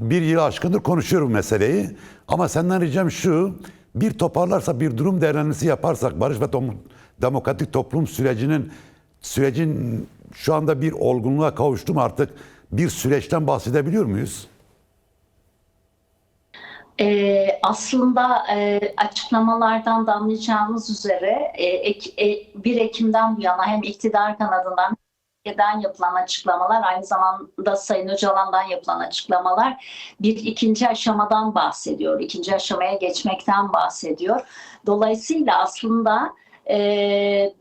bir yıl aşkındır konuşuyorum meseleyi. Ama senden ricam şu, bir toparlarsa bir durum değerlendirmesi yaparsak barış ve demokratik toplum sürecinin sürecin şu anda bir olgunluğa kavuştu mu artık bir süreçten bahsedebiliyor muyuz? Ee, aslında e, açıklamalardan da anlayacağımız üzere e, e, 1 Ekim'den bu yana hem iktidar kanadından eden yapılan açıklamalar aynı zamanda Sayın Öcalan'dan yapılan açıklamalar bir ikinci aşamadan bahsediyor. İkinci aşamaya geçmekten bahsediyor. Dolayısıyla aslında e,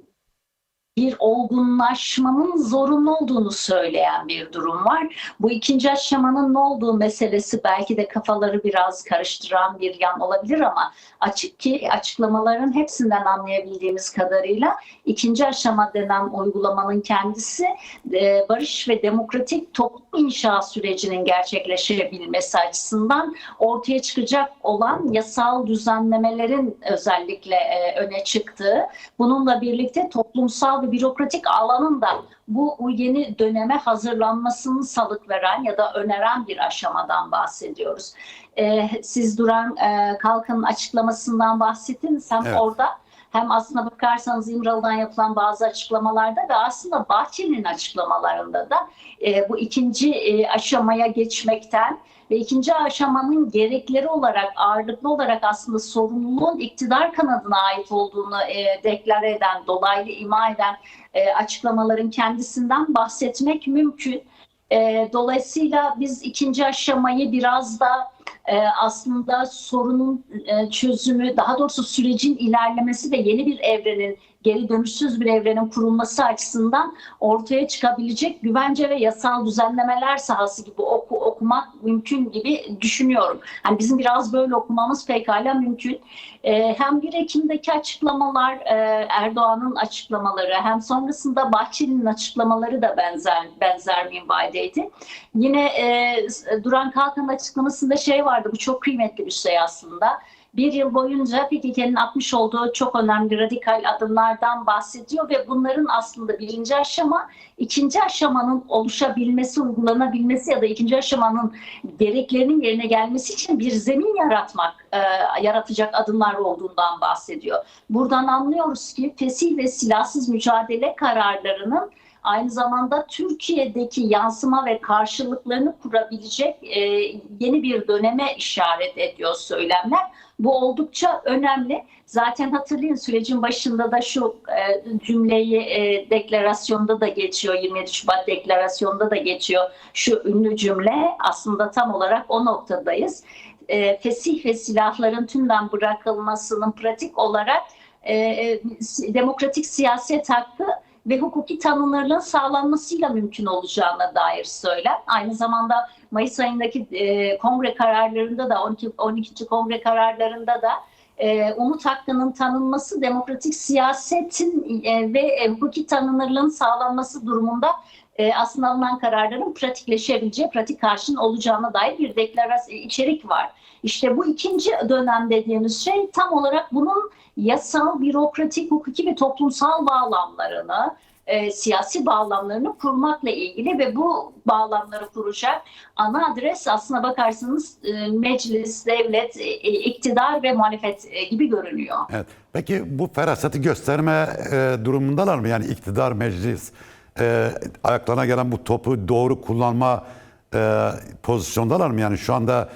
bir olgunlaşmanın zorunlu olduğunu söyleyen bir durum var. Bu ikinci aşamanın ne olduğu meselesi belki de kafaları biraz karıştıran bir yan olabilir ama açık ki açıklamaların hepsinden anlayabildiğimiz kadarıyla ikinci aşama denen uygulamanın kendisi e, barış ve demokratik toplum inşa sürecinin gerçekleşebilmesi açısından ortaya çıkacak olan yasal düzenlemelerin özellikle e, öne çıktığı Bununla birlikte toplumsal ve bürokratik alanın da bu yeni döneme hazırlanmasını salık veren ya da öneren bir aşamadan bahsediyoruz. Ee, siz Duran e, Kalkan'ın açıklamasından bahsettiniz. Hem Evet. orada hem aslına bakarsanız İmralı'dan yapılan bazı açıklamalarda ve aslında Bahçeli'nin açıklamalarında da e, bu ikinci e, aşamaya geçmekten ve ikinci aşamanın gerekleri olarak ağırlıklı olarak aslında sorumluluğun iktidar kanadına ait olduğunu e, deklare eden, dolaylı ima eden e, açıklamaların kendisinden bahsetmek mümkün. E, dolayısıyla biz ikinci aşamayı biraz da e, aslında sorunun e, çözümü, daha doğrusu sürecin ilerlemesi ve yeni bir evrenin, geri dönüşsüz bir evrenin kurulması açısından ortaya çıkabilecek güvence ve yasal düzenlemeler sahası gibi oku, okumak mümkün gibi düşünüyorum. Yani bizim biraz böyle okumamız pekala mümkün. Ee, hem 1 Ekim'deki açıklamalar, e, Erdoğan'ın açıklamaları, hem sonrasında Bahçeli'nin açıklamaları da benzer benzer minvalideydi. Yine e, Duran Kalkan'ın açıklamasında şey vardı, bu çok kıymetli bir şey aslında bir yıl boyunca PKK'nın atmış olduğu çok önemli radikal adımlardan bahsediyor ve bunların aslında birinci aşama, ikinci aşamanın oluşabilmesi, uygulanabilmesi ya da ikinci aşamanın gereklerinin yerine gelmesi için bir zemin yaratmak, e, yaratacak adımlar olduğundan bahsediyor. Buradan anlıyoruz ki fesih ve silahsız mücadele kararlarının aynı zamanda Türkiye'deki yansıma ve karşılıklarını kurabilecek e, yeni bir döneme işaret ediyor söylemler. Bu oldukça önemli. Zaten hatırlayın sürecin başında da şu e, cümleyi e, deklarasyonda da geçiyor. 27 Şubat deklarasyonda da geçiyor. Şu ünlü cümle aslında tam olarak o noktadayız. E, fesih ve silahların tümden bırakılmasının pratik olarak e, demokratik siyaset hakkı ve hukuki tanınırlığın sağlanmasıyla mümkün olacağına dair söylem. Aynı zamanda Mayıs ayındaki e, kongre kararlarında da 12. 12. kongre kararlarında da e, umut hakkının tanınması demokratik siyasetin e, ve e, hukuki tanınırlığın sağlanması durumunda e, aslında alınan kararların pratikleşebileceği, pratik karşın olacağına dair bir deklarasyon içerik var. İşte bu ikinci dönem dediğimiz şey tam olarak bunun yasal, bürokratik, hukuki ve toplumsal bağlamlarını, e, siyasi bağlamlarını kurmakla ilgili ve bu bağlamları kuracak ana adres aslına bakarsanız e, meclis, devlet, e, iktidar ve muhalefet e, gibi görünüyor. Evet. Peki bu feraseti gösterme e, durumundalar mı? Yani iktidar, meclis e, ayaklarına gelen bu topu doğru kullanma e, pozisyondalar mı? Yani şu anda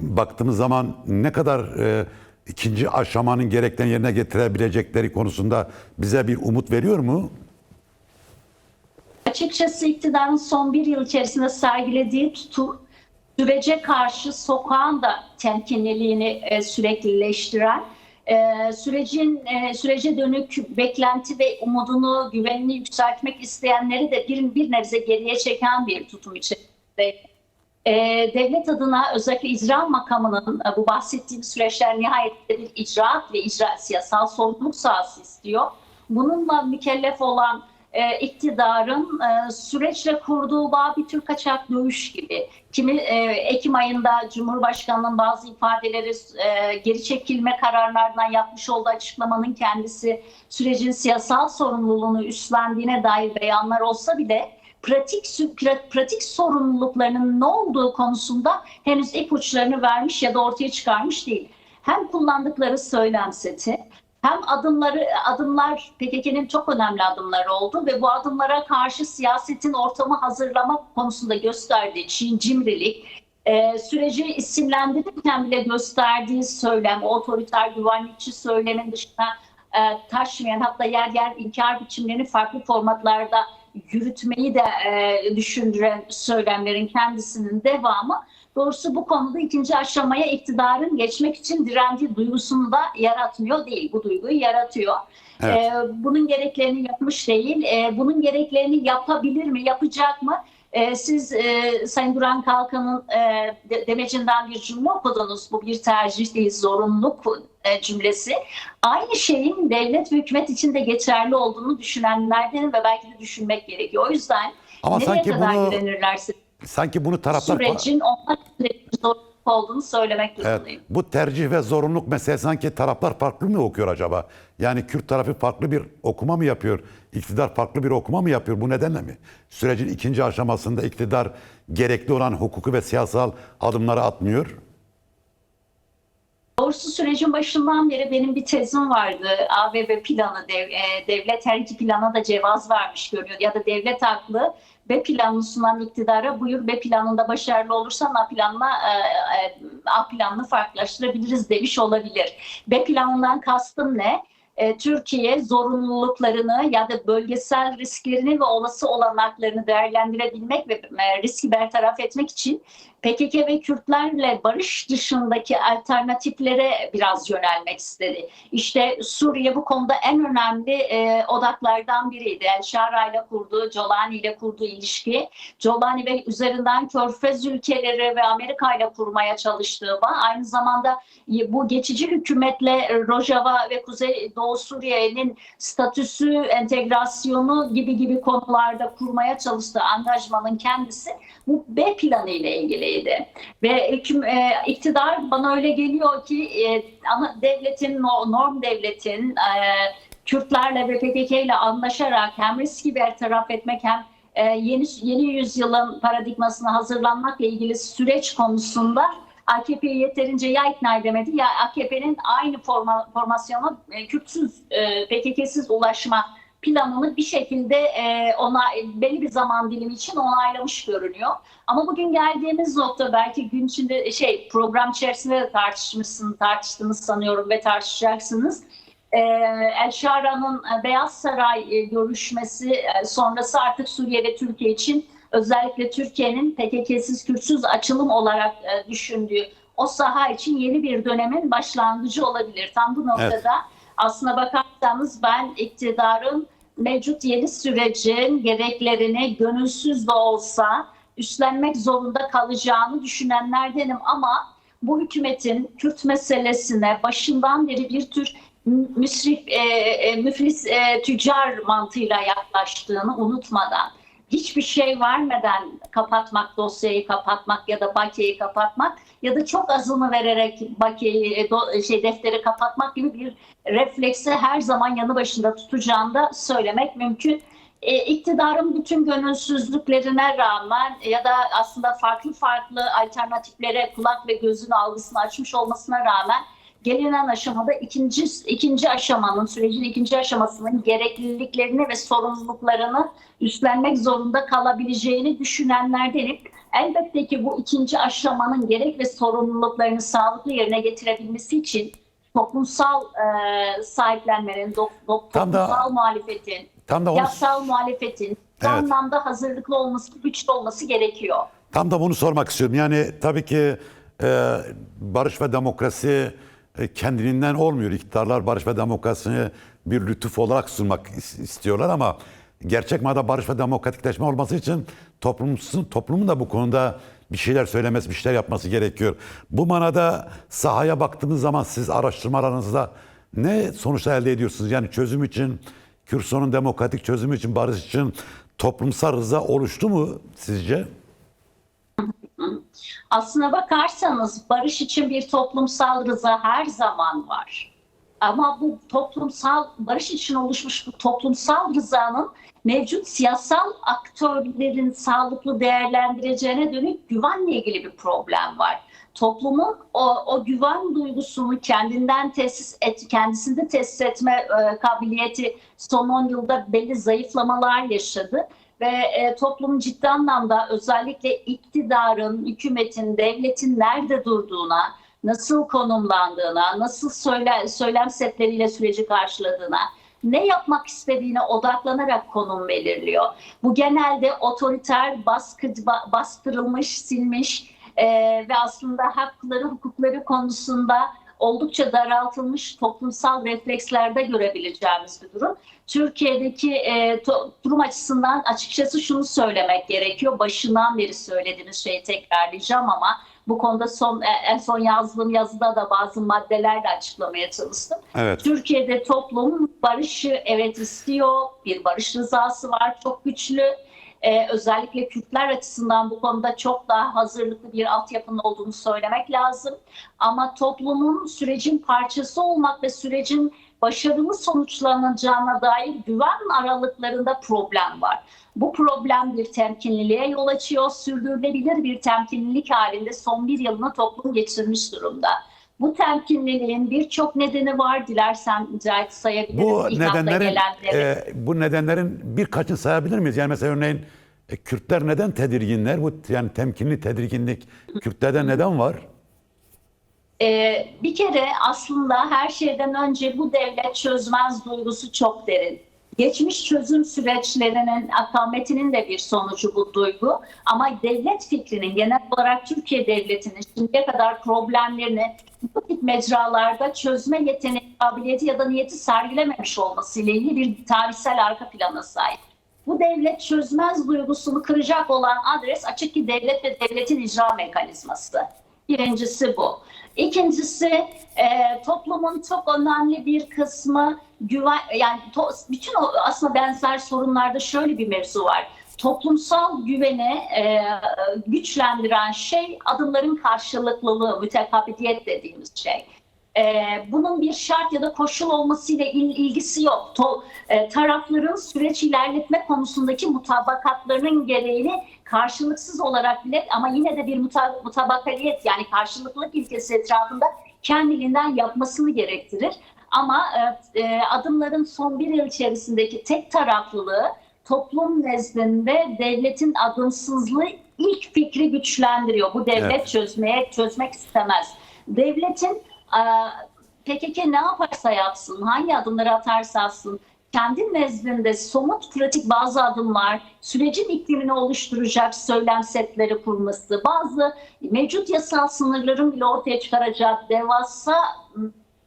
baktığımız zaman ne kadar e, ikinci aşamanın gereklerini yerine getirebilecekleri konusunda bize bir umut veriyor mu? Açıkçası iktidarın son bir yıl içerisinde sergilediği tutum sürece karşı sokağın da temkinliliğini e, süreklileştiren, e, sürecin e, sürece dönük beklenti ve umudunu, güvenini yükseltmek isteyenleri de bir, bir nebze geriye çeken bir tutum içerisinde. E, devlet adına özellikle icra makamının e, bu bahsettiğim süreçler nihayetinde bir icraat ve icra siyasal sorumluluk sahası istiyor. Bununla mükellef olan e, iktidarın e, süreçle kurduğu bağ bir tür kaçak dövüş gibi. Kimi e, Ekim ayında Cumhurbaşkanı'nın bazı ifadeleri e, geri çekilme kararlarından yapmış olduğu açıklamanın kendisi sürecin siyasal sorumluluğunu üstlendiğine dair beyanlar olsa bile pratik pratik sorumluluklarının ne olduğu konusunda henüz ipuçlarını vermiş ya da ortaya çıkarmış değil. Hem kullandıkları söylem seti hem adımları adımlar PKK'nın çok önemli adımları oldu ve bu adımlara karşı siyasetin ortamı hazırlama konusunda gösterdiği Çin cimrilik, e, süreci isimlendirirken bile gösterdiği söylem, otoriter güvenlikçi söylemin dışına e, taşmayan hatta yer yer inkar biçimlerini farklı formatlarda yürütmeyi de e, düşündüren söylemlerin kendisinin devamı doğrusu bu konuda ikinci aşamaya iktidarın geçmek için direndiği duygusunu da yaratmıyor değil. Bu duyguyu yaratıyor. Evet. E, bunun gereklerini yapmış değil. E, bunun gereklerini yapabilir mi, yapacak mı? E, siz e, Sayın Duran Kalkan'ın e, de- demecinden bir cümle okudunuz. Bu bir tercih değil, zorunluluk e, cümlesi. Aynı şeyin devlet ve hükümet için de geçerli olduğunu düşünenlerden ve belki de düşünmek gerekiyor. O yüzden Ama nereye sanki kadar bunu- direnirlerse Sanki bunu taraftar sürecin onlar olduğunu söylemek Evet, durumundayım. bu tercih ve zorunluluk meselesi sanki taraflar farklı mı okuyor acaba? Yani Kürt tarafı farklı bir okuma mı yapıyor? İktidar farklı bir okuma mı yapıyor? Bu nedenle mi? Sürecin ikinci aşamasında iktidar gerekli olan hukuku ve siyasal adımları atmıyor. Doğrusu sürecin başından beri benim bir tezim vardı. ABB planı, dev, e, devlet her iki plana da cevaz vermiş görüyor. Ya da devlet haklı B planını sunan iktidara buyur B planında başarılı olursan A planla e, e, A planını farklılaştırabiliriz demiş olabilir. B planından kastım ne? E, Türkiye zorunluluklarını ya da bölgesel risklerini ve olası olanaklarını değerlendirebilmek ve riski bertaraf etmek için PKK ve Kürtlerle barış dışındaki alternatiflere biraz yönelmek istedi. İşte Suriye bu konuda en önemli e, odaklardan biriydi. El Şara ile kurduğu, Jolani ile kurduğu ilişki, Jolani ve üzerinden Körfez ülkeleri ve Amerika ile kurmaya çalıştığı bağ, aynı zamanda bu geçici hükümetle Rojava ve Kuzey Doğu Suriye'nin statüsü, entegrasyonu gibi gibi konularda kurmaya çalıştığı angajmanın kendisi bu B planı ile ilgiliydi. Ve hüküm, e, iktidar bana öyle geliyor ki e, ana devletin, no- norm devletin e, Kürtlerle ve PKK ile anlaşarak hem riski bertaraf etmek hem e, yeni yeni yüzyılın paradigmasına hazırlanmakla ilgili süreç konusunda AKP'yi yeterince ya ikna edemedi ya AKP'nin aynı forma, formasyona e, Kürtsüz, e, PKK'siz ulaşma planını bir şekilde e, ona belli bir zaman dilimi için onaylamış görünüyor. Ama bugün geldiğimiz nokta belki gün içinde şey program içerisinde de tartışmışsın, tartıştığınız sanıyorum ve tartışacaksınız. Ee, El Şara'nın e, Beyaz Saray e, görüşmesi e, sonrası artık Suriye ve Türkiye için özellikle Türkiye'nin PKK'siz Kürtsüz açılım olarak e, düşündüğü o saha için yeni bir dönemin başlangıcı olabilir. Tam bu noktada aslına bakarsanız ben iktidarın mevcut yeni sürecin gereklerini gönülsüz de olsa üstlenmek zorunda kalacağını düşünenlerdenim ama bu hükümetin Kürt meselesine başından beri bir tür müsrif, e, e, müflis e, tüccar mantığıyla yaklaştığını unutmadan hiçbir şey vermeden kapatmak, dosyayı kapatmak ya da bakiyeyi kapatmak ya da çok azını vererek bakiyeyi, e, do- şey defteri kapatmak gibi bir refleksi her zaman yanı başında tutacağını da söylemek mümkün. E, iktidarın bütün gönülsüzlüklerine rağmen ya da aslında farklı farklı alternatiflere kulak ve gözün algısını açmış olmasına rağmen gelinen aşamada ikinci ikinci aşamanın sürecin ikinci aşamasının gerekliliklerini ve sorumluluklarını üstlenmek zorunda kalabileceğini düşünenlerdenim. Elbette ki bu ikinci aşamanın gerek ve sorumluluklarını sağlıklı yerine getirebilmesi için toplumsal e, sahiplenmenin, do, do, Tam da- toplumsal muhalefetin, Tam da onu, yasal muhalefetin bu Evet. anlamda hazırlıklı olması, güçlü olması gerekiyor. tam da bunu sormak istiyorum. Yani tabii ki e, barış ve demokrasi kendiliğinden olmuyor. İktidarlar barış ve demokrasini bir lütuf olarak sunmak is- istiyorlar ama gerçek manada barış ve demokratikleşme olması için toplumsun, toplumun da bu konuda bir şeyler söylemesi, bir şeyler yapması gerekiyor. Bu manada sahaya baktığınız zaman siz araştırmalarınızda ne sonuçlar elde ediyorsunuz? Yani çözüm için, Kürsan'ın demokratik çözümü için, barış için toplumsal rıza oluştu mu sizce? Aslına bakarsanız barış için bir toplumsal rıza her zaman var. Ama bu toplumsal barış için oluşmuş bu toplumsal rızanın mevcut siyasal aktörlerin sağlıklı değerlendireceğine dönük güvenle ilgili bir problem var. Toplumun o, o güven duygusunu kendinden tesis et, kendisinde tesis etme e, kabiliyeti son 10 yılda belli zayıflamalar yaşadı ve e, toplum ciddi anlamda özellikle iktidarın, hükümetin, devletin nerede durduğuna, nasıl konumlandığına, nasıl söyle, söylem setleriyle süreci karşıladığına, ne yapmak istediğine odaklanarak konum belirliyor. Bu genelde otoriter, baskı, ba- bastırılmış, silmiş e, ve aslında hakları, hukukları konusunda oldukça daraltılmış toplumsal reflekslerde görebileceğimiz bir durum. Türkiye'deki e, to- durum açısından açıkçası şunu söylemek gerekiyor. Başından beri söylediğimiz şeyi tekrarlayacağım ama bu konuda son e, en son yazdığım yazıda da bazı maddelerle açıklamaya çalıştım. Evet. Türkiye'de toplum barışı evet istiyor. Bir barış rızası var çok güçlü. Ee, özellikle Kürtler açısından bu konuda çok daha hazırlıklı bir altyapının olduğunu söylemek lazım. Ama toplumun sürecin parçası olmak ve sürecin başarılı sonuçlanacağına dair güven aralıklarında problem var. Bu problem bir temkinliliğe yol açıyor. Sürdürülebilir bir temkinlilik halinde son bir yılını toplum geçirmiş durumda. Bu temkinliliğin birçok nedeni var. Dilersen Cahit sayabiliriz. Bu İlk hafta nedenlerin gelenleri. e, bu nedenlerin birkaçını sayabilir miyiz? Yani mesela örneğin e, Kürtler neden tedirginler? Bu yani temkinli tedirginlik Kürtlerde neden var? Ee, bir kere aslında her şeyden önce bu devlet çözmez duygusu çok derin. Geçmiş çözüm süreçlerinin akametinin de bir sonucu bu duygu. Ama devlet fikrinin genel olarak Türkiye devletinin şimdiye kadar problemlerini bu tip mecralarda çözme yeteneği, kabiliyeti ya da niyeti sergilememiş olması ile ilgili bir tarihsel arka plana sahip. Bu devlet çözmez duygusunu kıracak olan adres açık ki devlet ve devletin icra mekanizması. Birincisi bu. İkincisi e, toplumun çok önemli bir kısmı güven yani to- bütün o aslında benzer sorunlarda şöyle bir mevzu var. Toplumsal güveni e, güçlendiren şey adımların karşılıklılığı, mütekabiliyet dediğimiz şey. E, bunun bir şart ya da koşul olmasıyla il- ilgisi yok. To- e, tarafların süreç ilerletme konusundaki mutabakatlarının gereğini karşılıksız olarak bile ama yine de bir muta- mutabakaliyet yani karşılıklılık ilkesi etrafında kendiliğinden yapmasını gerektirir. Ama e, e, adımların son bir yıl içerisindeki tek taraflılığı toplum nezdinde devletin adımsızlığı ilk fikri güçlendiriyor. Bu devlet Evet. çözmeye çözmek istemez. Devletin e, PKK ne yaparsa yapsın, hangi adımları atarsa atsın, kendi nezdinde somut pratik bazı adımlar, sürecin iklimini oluşturacak söylem setleri kurması, bazı mevcut yasal sınırların bile ortaya çıkaracağı devasa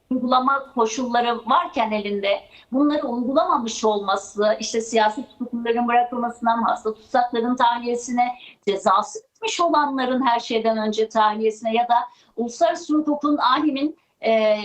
uygulama koşulları varken elinde bunları uygulamamış olması, işte siyasi tutukluların bırakılmasından hasta tutsakların tahliyesine, cezası bitmiş olanların her şeyden önce tahliyesine ya da uluslararası hukukun ahimin e,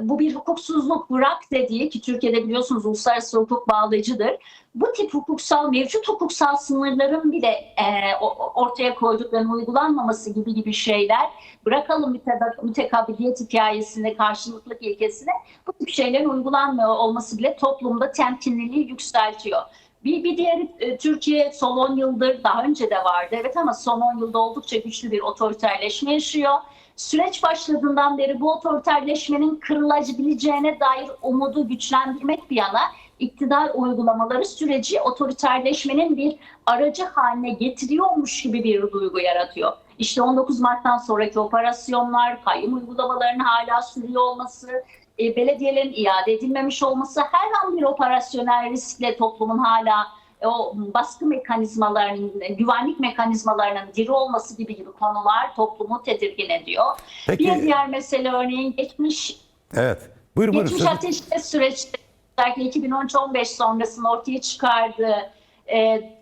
bu bir hukuksuzluk bırak dediği ki Türkiye'de biliyorsunuz uluslararası hukuk bağlayıcıdır. Bu tip hukuksal, mevcut hukuksal sınırların bile e, ortaya koyduklarının uygulanmaması gibi gibi şeyler bırakalım mütekabiliyet hikayesine, karşılıklık ilkesine bu tip şeylerin uygulanmıyor olması bile toplumda temkinliliği yükseltiyor. Bir, bir diğeri e, Türkiye son 10 yıldır daha önce de vardı evet ama son 10 yılda oldukça güçlü bir otoriterleşme yaşıyor. Süreç başladığından beri bu otoriterleşmenin kırılabileceğine dair umudu güçlendirmek bir yana iktidar uygulamaları süreci otoriterleşmenin bir aracı haline getiriyormuş gibi bir duygu yaratıyor. İşte 19 Mart'tan sonraki operasyonlar, kayyum uygulamalarının hala sürüyor olması, e, belediyelerin iade edilmemiş olması, her an bir operasyonel riskle toplumun hala o baskı mekanizmalarının, güvenlik mekanizmalarının diri olması gibi gibi konular toplumu tedirgin ediyor. Peki Bir diğer mesele örneğin geçmiş evet. Buyur buyur. Geçmiş ateşkes süreçte özellikle 2013-15 sonrasında ortaya çıkardığı e, e,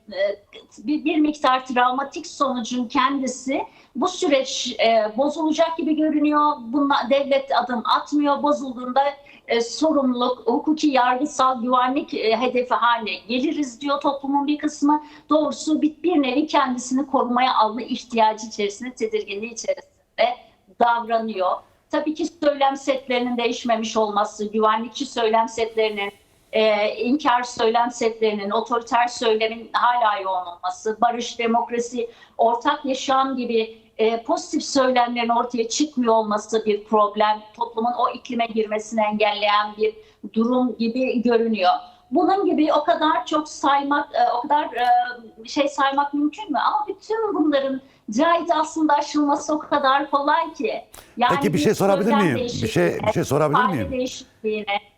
bir, bir miktar travmatik sonucun kendisi bu süreç e, bozulacak gibi görünüyor. Bunla, devlet adım atmıyor. Bozulduğunda e, sorumluluk, hukuki yargısal güvenlik e, hedefi haline geliriz diyor toplumun bir kısmı. Doğrusu bir, bir nevi kendisini korumaya alma ihtiyacı içerisinde, tedirginliği içerisinde davranıyor. Tabii ki söylem setlerinin değişmemiş olması, güvenlikçi söylem setlerinin e, inkar söylem setlerinin, otoriter söylemin hala yoğun olması, barış, demokrasi, ortak yaşam gibi e, pozitif söylemlerin ortaya çıkmıyor olması bir problem. Toplumun o iklime girmesini engelleyen bir durum gibi görünüyor. Bunun gibi o kadar çok saymak, e, o kadar e, şey saymak mümkün mü? Ama bütün bunların Cahit aslında aşılması o kadar kolay ki. Yani Peki bir şey sorabilir miyim? Bir şey bir şey sorabilir miyim?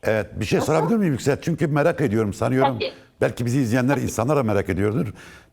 Evet, bir şey Nasıl? sorabilir miyim Yüksel? Çünkü merak ediyorum, sanıyorum. Tabii. Belki bizi izleyenler insanlar da merak ediyordur.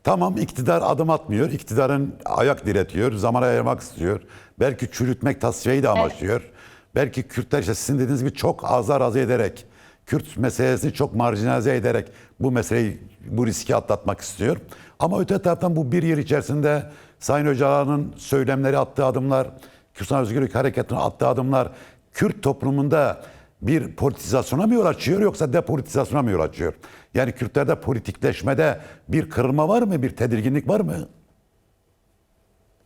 Tamam iktidar adım atmıyor, iktidarın ayak diretiyor, zamana yaymak istiyor. Belki çürütmek, tasfiyeyi de amaçlıyor. Belki Kürtler işte sizin dediğiniz gibi çok azar azı ederek, Kürt meselesini çok marjinalize ederek bu meseleyi, bu riski atlatmak istiyor. Ama öte taraftan bu bir yıl içerisinde Sayın Öcalan'ın söylemleri attığı adımlar, Kürtistan Özgürlük Harekatı'nın attığı adımlar Kürt toplumunda bir politizasyona mı yol açıyor yoksa depolitizasyona mı yol açıyor? Yani Kürtlerde politikleşmede bir kırılma var mı, bir tedirginlik var mı?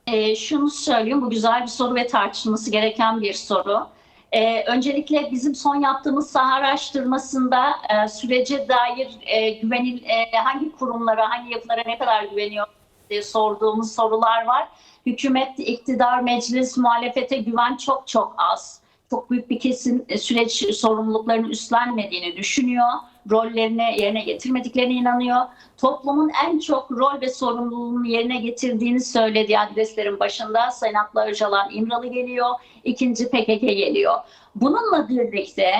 E, şunu söyleyeyim, bu güzel bir soru ve tartışılması gereken bir soru. E, öncelikle bizim son yaptığımız saha araştırmasında e, sürece dair e, güvenil e, hangi kurumlara, hangi yapılara ne kadar güveniyor diye sorduğumuz sorular var. Hükümet, iktidar, meclis, muhalefete güven çok çok az. Çok büyük bir kesim e, süreç sorumluluklarını üstlenmediğini düşünüyor. Rollerini yerine getirmediklerine inanıyor. Toplumun en çok rol ve sorumluluğunu yerine getirdiğini söylediği adreslerin başında Sayın Abla Öcalan İmralı geliyor. ikinci PKK geliyor. Bununla birlikte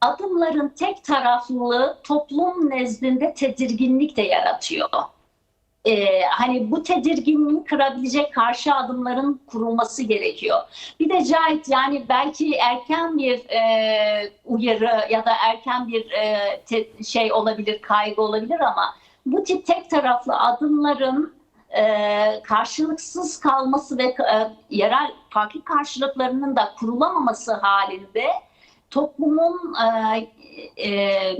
adımların tek taraflılığı toplum nezdinde tedirginlik de yaratıyor. Ee, hani bu tedirginliği kırabilecek karşı adımların kurulması gerekiyor. Bir de Cahit yani belki erken bir e, uyarı ya da erken bir e, te- şey olabilir, kaygı olabilir ama bu tip tek taraflı adımların e, karşılıksız kalması ve e, yerel farklı karşılıklarının da kurulamaması halinde toplumun e, e,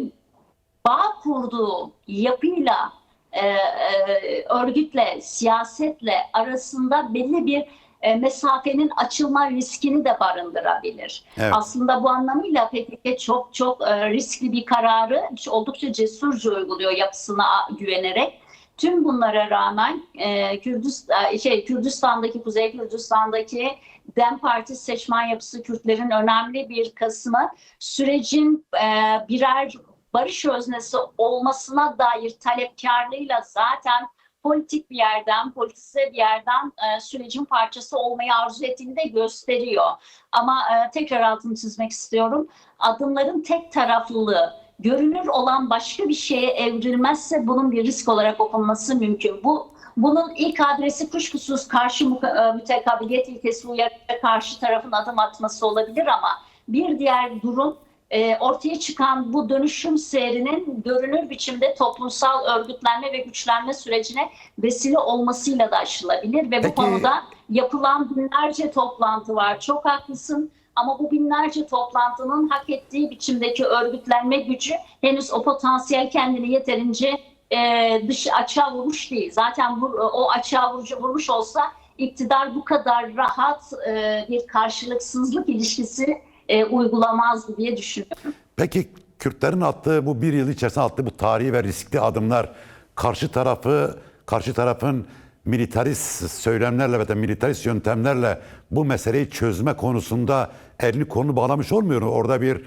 bağ kurduğu yapıyla e, e, örgütle, siyasetle arasında belli bir e, mesafenin açılma riskini de barındırabilir. Evet. Aslında bu anlamıyla PKK çok çok e, riskli bir kararı oldukça cesurca uyguluyor yapısına güvenerek. Tüm bunlara rağmen e, Kürdistan, şey Kürdistan'daki Kuzey Kürdistan'daki Dem Parti seçmen yapısı Kürtlerin önemli bir kısmı sürecin e, birer barış öznesi olmasına dair talepkarlığıyla zaten politik bir yerden, politize bir yerden e, sürecin parçası olmayı arzu ettiğini de gösteriyor. Ama e, tekrar altını çizmek istiyorum. Adımların tek taraflılığı, görünür olan başka bir şeye evrilmezse bunun bir risk olarak okunması mümkün. Bu bunun ilk adresi kuşkusuz karşı e, mütekabiliyet ilkesi uyarıya karşı tarafın adım atması olabilir ama bir diğer durum e, ortaya çıkan bu dönüşüm seyrinin görünür biçimde toplumsal örgütlenme ve güçlenme sürecine vesile olmasıyla da aşılabilir ve Peki- bu konuda yapılan binlerce toplantı var. Çok haklısın ama bu binlerce toplantının hak ettiği biçimdeki örgütlenme gücü henüz o potansiyel kendini yeterince e, dış açığa vurmuş değil. Zaten bu, o açığa vurucu vurmuş olsa iktidar bu kadar rahat e, bir karşılıksızlık ilişkisi e, uygulamazdı diye düşünüyorum. Peki Kürtlerin attığı bu bir yıl içerisinde attığı bu tarihi ve riskli adımlar karşı tarafı, karşı tarafın militarist söylemlerle ve de militarist yöntemlerle bu meseleyi çözme konusunda elini kolunu bağlamış olmuyor mu? Orada bir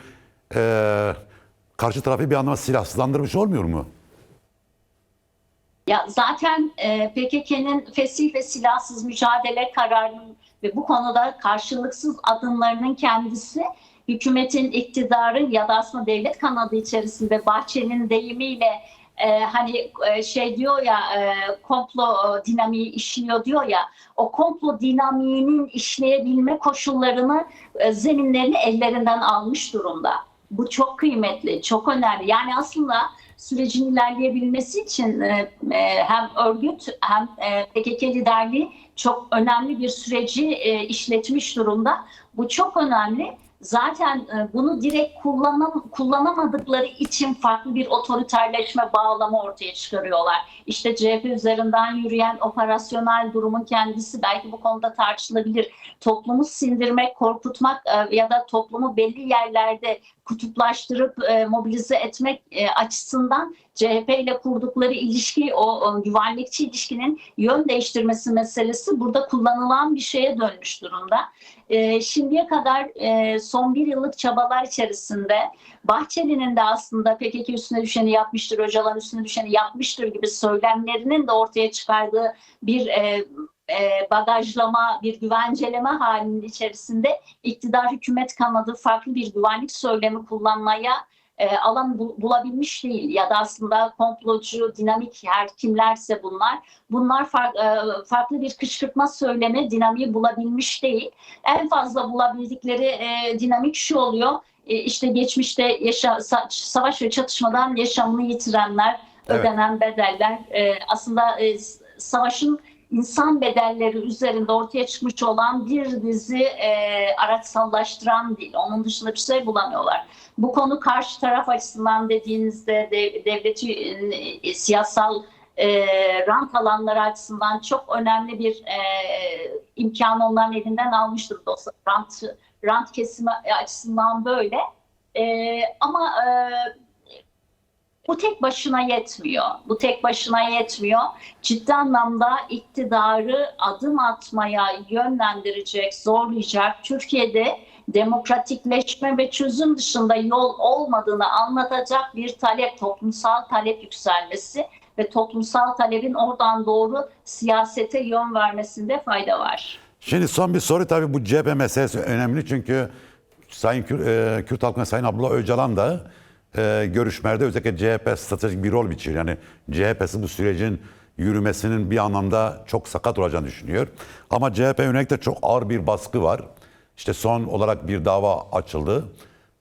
e, karşı tarafı bir anlamda silahsızlandırmış olmuyor mu? Ya zaten e, PKK'nın fesih ve silahsız mücadele kararının ve bu konuda karşılıksız adımlarının kendisi hükümetin iktidarı ya da aslında devlet kanadı içerisinde Bahçeli'nin deyimiyle e, hani e, şey diyor ya e, komplo e, dinamiği işliyor diyor ya o komplo dinamiğinin işleyebilme koşullarını e, zeminlerini ellerinden almış durumda. Bu çok kıymetli, çok önemli. Yani aslında sürecin ilerleyebilmesi için e, e, hem örgüt hem e, PKK liderliği çok önemli bir süreci e, işletmiş durumda. Bu çok önemli. Zaten e, bunu direkt kullanam, kullanamadıkları için farklı bir otoriterleşme bağlamı ortaya çıkarıyorlar. İşte CHP üzerinden yürüyen operasyonel durumun kendisi belki bu konuda tartışılabilir. Toplumu sindirmek, korkutmak e, ya da toplumu belli yerlerde kutuplaştırıp e, mobilize etmek açısından CHP ile kurdukları ilişki, o, güvenlikçi ilişkinin yön değiştirmesi meselesi burada kullanılan bir şeye dönmüş durumda. E, şimdiye kadar e, son bir yıllık çabalar içerisinde Bahçeli'nin de aslında PKK üstüne düşeni yapmıştır, Öcalan üstüne düşeni yapmıştır gibi söylemlerinin de ortaya çıkardığı bir e, e, bagajlama, bir güvenceleme halinin içerisinde iktidar hükümet kanadı farklı bir güvenlik söylemi kullanmaya e, alan bul- bulabilmiş değil ya da aslında komplocu, dinamik her kimlerse bunlar bunlar far- e, farklı bir kışkırtma söylemi dinamiği bulabilmiş değil. En fazla bulabildikleri e, dinamik şu oluyor. E, işte geçmişte yaşa, sa- savaş ve çatışmadan yaşamını yitirenler, Evet. ödenen bedeller e, aslında e, savaşın insan bedelleri üzerinde ortaya çıkmış olan bir dizi e, araçsallaştıran değil. Onun dışında bir şey bulamıyorlar. Bu konu karşı taraf açısından dediğinizde de, devleti e, siyasal e, rant alanları açısından çok önemli bir e, imkan onların elinden almıştır dostlar. Rant, rant kesimi açısından böyle. E, ama e, bu tek başına yetmiyor. Bu tek başına yetmiyor. Ciddi anlamda iktidarı adım atmaya yönlendirecek, zorlayacak, Türkiye'de demokratikleşme ve çözüm dışında yol olmadığını anlatacak bir talep, toplumsal talep yükselmesi ve toplumsal talebin oradan doğru siyasete yön vermesinde fayda var. Şimdi son bir soru tabii bu CHP meselesi önemli çünkü Sayın Kür, e, Kürt halkına Sayın Abdullah Öcalan da e, görüşmelerde özellikle CHP stratejik bir rol biçiyor. Yani CHP'si bu sürecin yürümesinin bir anlamda çok sakat olacağını düşünüyor. Ama CHP yönelik de çok ağır bir baskı var. İşte son olarak bir dava açıldı.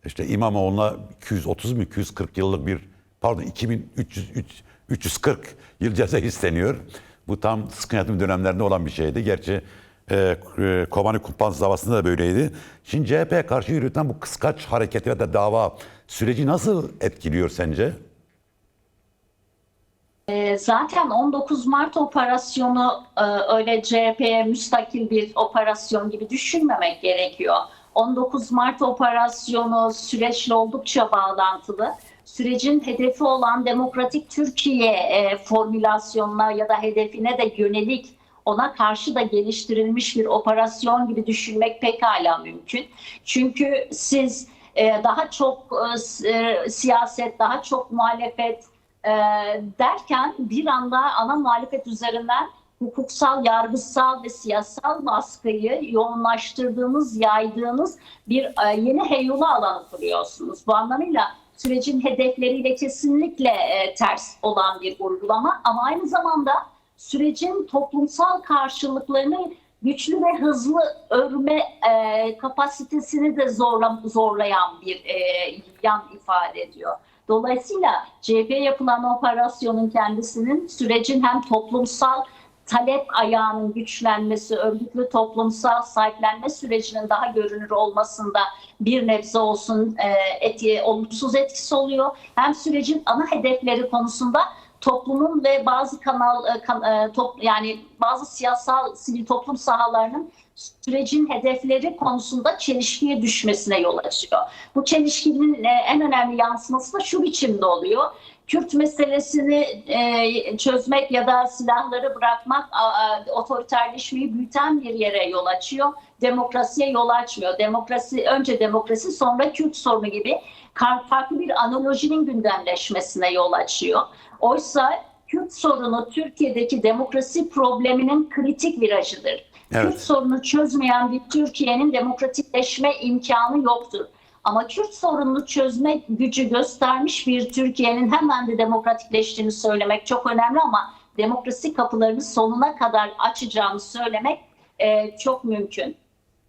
İşte İmamoğlu'na 230 mu 240 yıllık bir pardon 2300 340 yıl ceza isteniyor. Bu tam sıkı yönetim dönemlerinde olan bir şeydi. Gerçi e, e, Kobani Kumpans davasında da böyleydi. Şimdi CHP'ye karşı yürütülen bu kıskaç hareketi ya da dava süreci nasıl etkiliyor sence? E, Zaten 19 Mart operasyonu e, öyle CHP'ye müstakil bir operasyon gibi düşünmemek gerekiyor. 19 Mart operasyonu süreçle oldukça bağlantılı. Sürecin hedefi olan demokratik Türkiye e, formülasyonuna ya da hedefine de yönelik ona karşı da geliştirilmiş bir operasyon gibi düşünmek pekala mümkün. Çünkü siz e, daha çok e, e, siyaset, daha çok muhalefet, derken bir anda ana muhalefet üzerinden hukuksal, yargısal ve siyasal baskıyı yoğunlaştırdığınız, yaydığınız bir yeni heyula alanı kuruyorsunuz. Bu anlamıyla sürecin hedefleriyle kesinlikle ters olan bir uygulama ama aynı zamanda sürecin toplumsal karşılıklarını güçlü ve hızlı örme e, kapasitesini de zorla, zorlayan bir e, yan ifade ediyor. Dolayısıyla CHP'ye yapılan operasyonun kendisinin sürecin hem toplumsal talep ayağının güçlenmesi, örgütlü toplumsal sahiplenme sürecinin daha görünür olmasında bir nebze olsun e, eti, olumsuz etkisi oluyor. Hem sürecin ana hedefleri konusunda toplumun ve bazı kanal e, e, top, yani bazı siyasal sivil toplum sahalarının sürecin hedefleri konusunda çelişkiye düşmesine yol açıyor. Bu çelişkinin e, en önemli yansıması da şu biçimde oluyor. Kürt meselesini çözmek ya da silahları bırakmak otoriterleşmeyi büyüten bir yere yol açıyor. Demokrasiye yol açmıyor. Demokrasi önce demokrasi sonra Kürt sorunu gibi farklı bir analojinin gündemleşmesine yol açıyor. Oysa Kürt sorunu Türkiye'deki demokrasi probleminin kritik virajıdır. Evet. Kürt sorunu çözmeyen bir Türkiye'nin demokratikleşme imkanı yoktur. Ama Kürt sorununu çözme gücü göstermiş bir Türkiye'nin hemen de demokratikleştiğini söylemek çok önemli ama demokrasi kapılarını sonuna kadar açacağını söylemek e, çok mümkün.